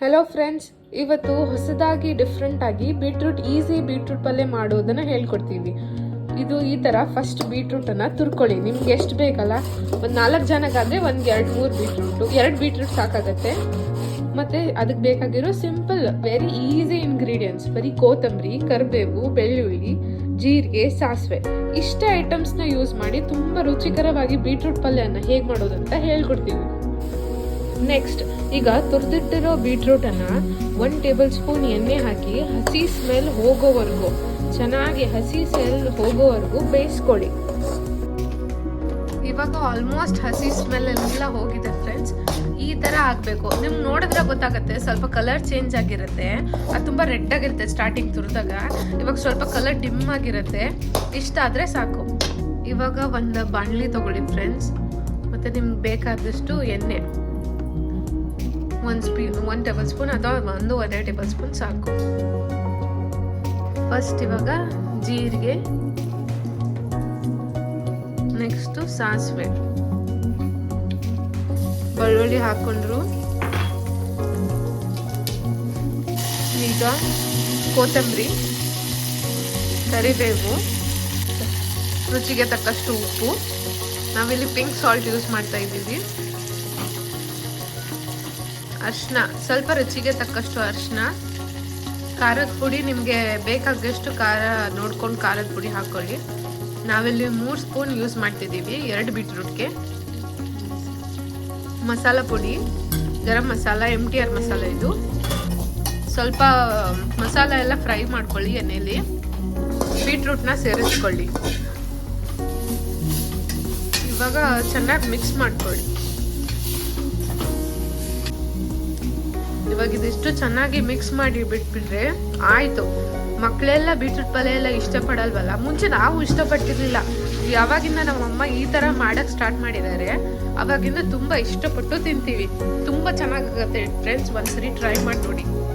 Hello friends ಇವತ್ತು ಹೊಸದಾಗಿ ಡಿಫ್ರೆಂಟಾಗಿ ಬೀಟ್ರೂಟ್ ಈಸಿ ಬೀಟ್ರೂಟ್ ಪಲ್ಯ ಮಾಡೋದನ್ನ ಹೇಳ್ಕೊಡ್ತೀವಿ. ಇದು ಈ ಥರ ಫಸ್ಟ್ ಬೀಟ್ರೂಟನ್ನು ತುರ್ಕೊಳ್ಳಿ. ನಿಮ್ಗೆ ಎಷ್ಟು ಬೇಕಲ್ಲ? ಒಂದು ನಾಲ್ಕು ಜನಕ್ಕಾದರೆ ಒಂದು ಎರಡು ಮೂರು ಬೀಟ್ರೂಟು ಎರಡು ಬೀಟ್ರೂಟ್ ಸಾಕಾಗತ್ತೆ. ಮತ್ತು ಅದಕ್ಕೆ ಬೇಕಾಗಿರೋ ಸಿಂಪಲ್ ವೆರಿ ಈಸಿ ಇಂಗ್ರೀಡಿಯೆಂಟ್ಸ್ ಬರೀ ಕೊತ್ತಂಬರಿ, ಕರಿಬೇವು, ಬೆಳ್ಳುಳ್ಳಿ, ಜೀರಿಗೆ, ಸಾಸಿವೆ. ಇಷ್ಟ ಐಟಮ್ಸ್ನ ಯೂಸ್ ಮಾಡಿ ತುಂಬ ರುಚಿಕರವಾಗಿ ಬೀಟ್ರೂಟ್ ಪಲ್ಯನ ಹೇಗೆ ಮಾಡೋದಂತ ಹೇಳ್ಕೊಡ್ತೀವಿ. ನೆಕ್ಸ್ಟ್ ಈಗ ತುರಿದಿಟ್ಟಿರೋ ಬೀಟ್ರೂಟನ್ನು ಒನ್ ಟೇಬಲ್ ಸ್ಪೂನ್ ಎಣ್ಣೆ ಹಾಕಿ ಹಸಿ ಸ್ಮೆಲ್ ಹೋಗೋವರೆಗೂ. ಚೆನ್ನಾಗಿ ಹಸಿ ಸ್ಮೆಲ್ ಹೋಗೋವರೆಗೂ ಬೇಯಿಸ್ಕೊಳ್ಳಿ. ಇವಾಗ ಆಲ್ಮೋಸ್ಟ್ ಹಸಿ ಸ್ಮೆಲ್ ಎಲ್ಲ ಹೋಗಿದೆ ಫ್ರೆಂಡ್ಸ್ ಈ ಥರ ಆಗಬೇಕು. ನಿಮ್ಗೆ ನೋಡಿದ್ರೆ ಗೊತ್ತಾಗುತ್ತೆ, ಸ್ವಲ್ಪ ಕಲರ್ ಚೇಂಜ್ ಆಗಿರುತ್ತೆ. ಅದು ತುಂಬ ರೆಡ್ ಆಗಿರುತ್ತೆ ಸ್ಟಾರ್ಟಿಂಗ್ ತುರಿದಾಗ. ಇವಾಗ ಸ್ವಲ್ಪ ಕಲರ್ ಡಿಮ್ ಆಗಿರುತ್ತೆ. ಇಷ್ಟ ಆದರೆ ಸಾಕು. ಇವಾಗ ಒಂದು ಬಾಣಲಿ ತಗೊಳ್ಳಿ ಫ್ರೆಂಡ್ಸ್ ಮತ್ತು ನಿಮ್ಗೆ ಬೇಕಾದಷ್ಟು ಎಣ್ಣೆ. ಒಂದು ಸ್ಪೀ, ಒಂದು ಟೇಬಲ್ ಸ್ಪೂನ್ ಅಥವಾ ಒಂದು ಒಂದೇ ಟೇಬಲ್ ಸ್ಪೂನ್ ಸಾಕು. ಫಸ್ಟ್ ಇವಾಗ ಜೀರಿಗೆ ನೆಕ್ಸ್ಟು ಸಾಸಿವೆ. ಬೆಳ್ಳುಳ್ಳಿ ಹಾಕೊಂಡ್ರು. ಈಗ ಕೊತ್ತಂಬರಿ, ಕರಿಬೇವು, ರುಚಿಗೆ ತಕ್ಕಷ್ಟು ಉಪ್ಪು. ನಾವಿಲ್ಲಿ ಪಿಂಕ್ ಸಾಲ್ಟ್ ಯೂಸ್ ಮಾಡ್ತಾ ಇದ್ದೀವಿ. ಅರ್ಶಿನ, ಸ್ವಲ್ಪ ರುಚಿಗೆ ತಕ್ಕಷ್ಟು ಅರ್ಶಿನ. ಖಾರದ ಪುಡಿ ನಿಮಗೆ ಬೇಕಾಗಷ್ಟು ಖಾರ ನೋಡ್ಕೊಂಡು ಖಾರದ ಪುಡಿ ಹಾಕ್ಕೊಳ್ಳಿ ನಾವಿಲ್ಲಿ ಮೂರು ಸ್ಪೂನ್ ಯೂಸ್ ಮಾಡ್ತಿದ್ದೀವಿ, ಎರಡು ಬೀಟ್ರೂಟ್ಗೆ. ಮಸಾಲ ಪುಡಿ, garam masala M T R masala ಇದು. ಸ್ವಲ್ಪ ಮಸಾಲ ಎಲ್ಲ ಫ್ರೈ ಮಾಡ್ಕೊಳ್ಳಿ ಎಣ್ಣೆಯಲ್ಲಿ ಬೀಟ್ರೂಟ್ನ ಸೇರಿಸ್ಕೊಳ್ಳಿ. ಇವಾಗ ಚೆನ್ನಾಗಿ ಮಿಕ್ಸ್ ಮಾಡ್ಕೊಳ್ಳಿ. ಇದಿಷ್ಟು ಚೆನ್ನಾಗಿ ಮಿಕ್ಸ್ ಮಾಡಿ ಬಿಟ್ಬಿಟ್ರೆ ಆಯ್ತು. ಮಕ್ಕಳೆಲ್ಲ ಬೀಟ್ರೂಟ್ ಪಲ್ಯ ಎಲ್ಲ ಇಷ್ಟಪಡಲ್ವಲ್ಲ? ಮುಂಚೆ ನಾವು ಇಷ್ಟಪಟ್ಟಿರ್ಲಿಲ್ಲ. ಯಾವಾಗಿಂದ ನಮ್ಮಮ್ಮ ಈ ತರ ಮಾಡಕ್ ಸ್ಟಾರ್ಟ್ ಮಾಡಿದ್ದಾರೆ, ಅವಾಗಿಂದ ತುಂಬಾ ಇಷ್ಟಪಟ್ಟು ತಿಂತೀವಿ. ತುಂಬಾ ಚೆನ್ನಾಗಾಗತ್ತೆ ಫ್ರೆಂಡ್ಸ್ ಒಂದ್ಸರಿ ಟ್ರೈ ಮಾಡಿ ನೋಡಿ